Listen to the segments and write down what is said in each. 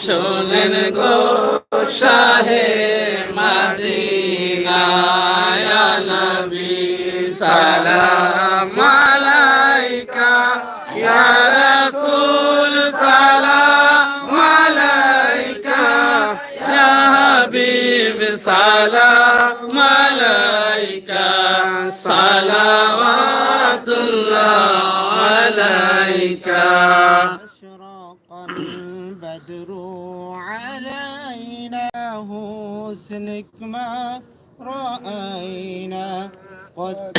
শোনেন গো শাহে মাদিনা يا رسول سلام عليك. يا حبيب سلام عليك. صلوات الله عليك. أشرق البدر علينا حسنك ما رأينا. قد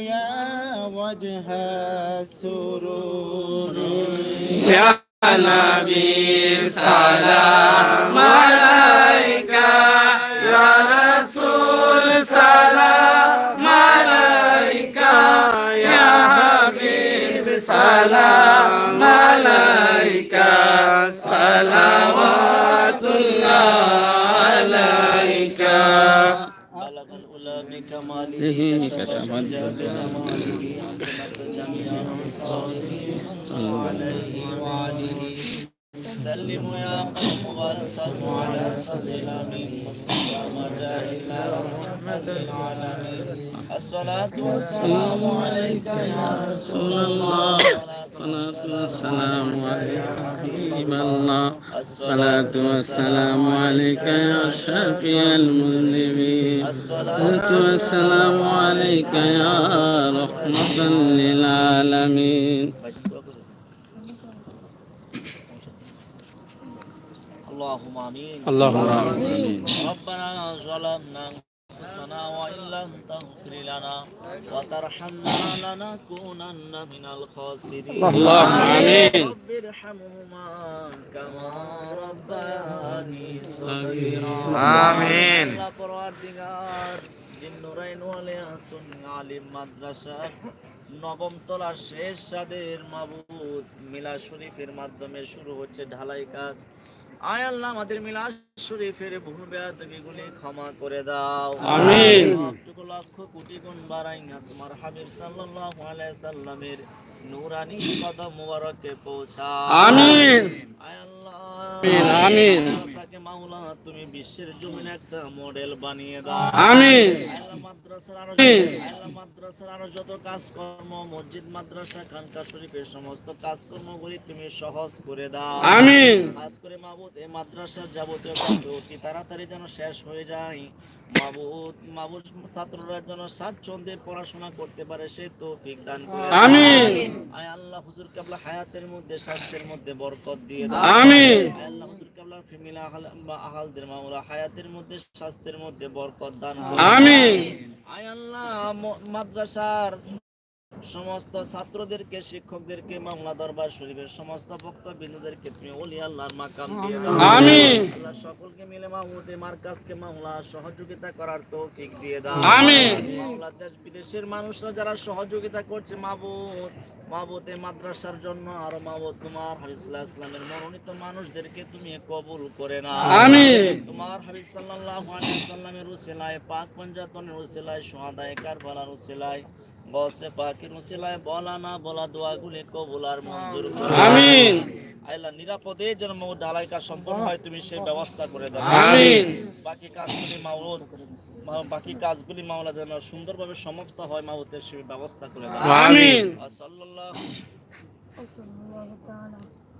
يا وجه السرور يا نبي سلام بكماله تشفج بجماله عصمت جميع صالحين عليه وعليه سلموا يا قوم وارسلوا على صدر الامين مصطفى مجاهد رحمة العالمين الصلاة والسلام عليك يا رسول الله الصلاة والسلام عليك حبيب الله. الصلاة والسلام عليك يا شفيع المذنبين. الصلاة والسلام عليك يا رحمة للعالمين. اللهم آمين. اللهم آمين. ربنا ظلمنا أنفسنا وإن لم تغفر لنا وترحمنا لنكونن من الخاسرين اللهم آمين رب ارحمهما كما ربياني صغيرا آمين আল্লাহ পরওয়ারদিগার জিন্নুরাইন ওয়ালিয়া সুন্নি আলিম মাদ্রাসা নবম তলার শেষ সাদের মাবুদ মিলা শরীফের মাধ্যমে শুরু হচ্ছে ঢালাই কাজ আয় আল্লাহ আমাদের মিলা শরীফের ভুল বেয়াদবিগুলি ক্ষমা করে দাও আমিন। লক্ষ লক্ষ কোটি গুণ বাড়াইয়া তোমার হাবিব সাল্লাল্লাহু আলাইহি সাল্লামের নূরানি কদম মুবারকে পৌঁছা আমিন। আয় আল্লাহ আমিন। মাওলা তুমি বিশ্বের জমিনে একটা মডেল বানিয়ে দাও আমিন আল্লাহ মাদ্রাসার আরও। আল্লাহ মাদ্রাসার আরও যত কাজকর্ম মসজিদ মাদ্রাসা খানকা শরীফের সমস্ত কাজকর্মগুলি তুমি সহজ করে দাও। আমিন। খাস করে মাবুদ এই মাদ্রাসার যাবতীয় কাজ অতি তাড়াতাড়ি যেন শেষ হয়ে যায়। মাবুদ মাবুদ ছাত্ররা যেন স্বাচ্ছন্দ্যে পড়াশোনা করতে পারে সে তৌফিক দান করে। আমিন। আয় আল্লাহ হুজুর কাবলা হায়াতের মধ্যে স্বাস্থ্যের মধ্যে বরকত দিয়ে দাও। আমিন। আল্লাহ হুজুর কাবলার ফ্যামিলি আহাল বা আহালদের মামলা হায়াতের মধ্যে স্বাস্থ্যের মধ্যে বরকত দান করুন। আমিন। আল্লাহ মাদ্রাসার সমস্ত ছাত্রদেরকে শিক্ষকদেরকে মামলা দরবার শরীফের সমস্ত বক্তবিন্দুদেরকে তুমি ওলি আল্লাহর মাকাম দিয়ে দাও। আমিন। আল্লাহ সকলকে মিলে মাহমুদে মার্কাজকে মামলা সহযোগিতা করার তৌফিক দিয়ে দাও। আমিন। মামলা দেশ বিদেশের মানুষরা যারা সহযোগিতা করছে মাহবুদ মাহবুদে মাদ্রাসার জন্য আর মাহবুদ তোমার হাবিবুল্লাহ ইসলামের মনোনীত মানুষদেরকে তুমি কবুল করে না আমিন। তোমার হাবিব সাল্লাল্লাহু আলাইহি সাল্লামের উসিলায় পাক পঞ্জাতনের উসিলায় সুহাদায়ে কারবালার উসিলায় গসে পাকের উসিলায় বলা না বলা দোয়াগুলি কবুল আর মঞ্জুর আমিন। আল্লাহ নিরাপদে যেন মৌ ডালাইকা সম্পন্ন হয় তুমি সেই ব্যবস্থা করে দাও। আমিন। বাকি কাজগুলি মাউদ বাকি কাজগুলি মাওলা যেন সুন্দরভাবে সমাপ্ত হয় মাউতের সেই ব্যবস্থা করে দাও। আমিন। সাল্লাল্লাহু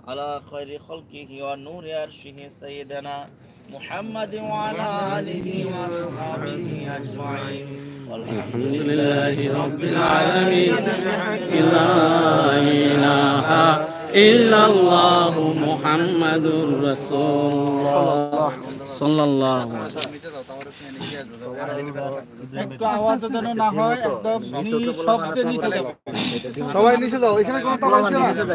আলা খায়রি খলকিহি ওয়া নূরি আরশিহি সাইয়্যিদানা মুহাম্মাদি ওয়া আলা আলিহি ওয়া আসহাবিহি আজমাইন। الحمد لله رب العالمين لا إله إلا الله محمد رسول الله صلى الله عليه وسلم একটু আওয়াজ যেন না হয় একদম নিঃশব্দে নিচে যাবে সবাই নিচে যাও এখানে কোনো তালা দিতে না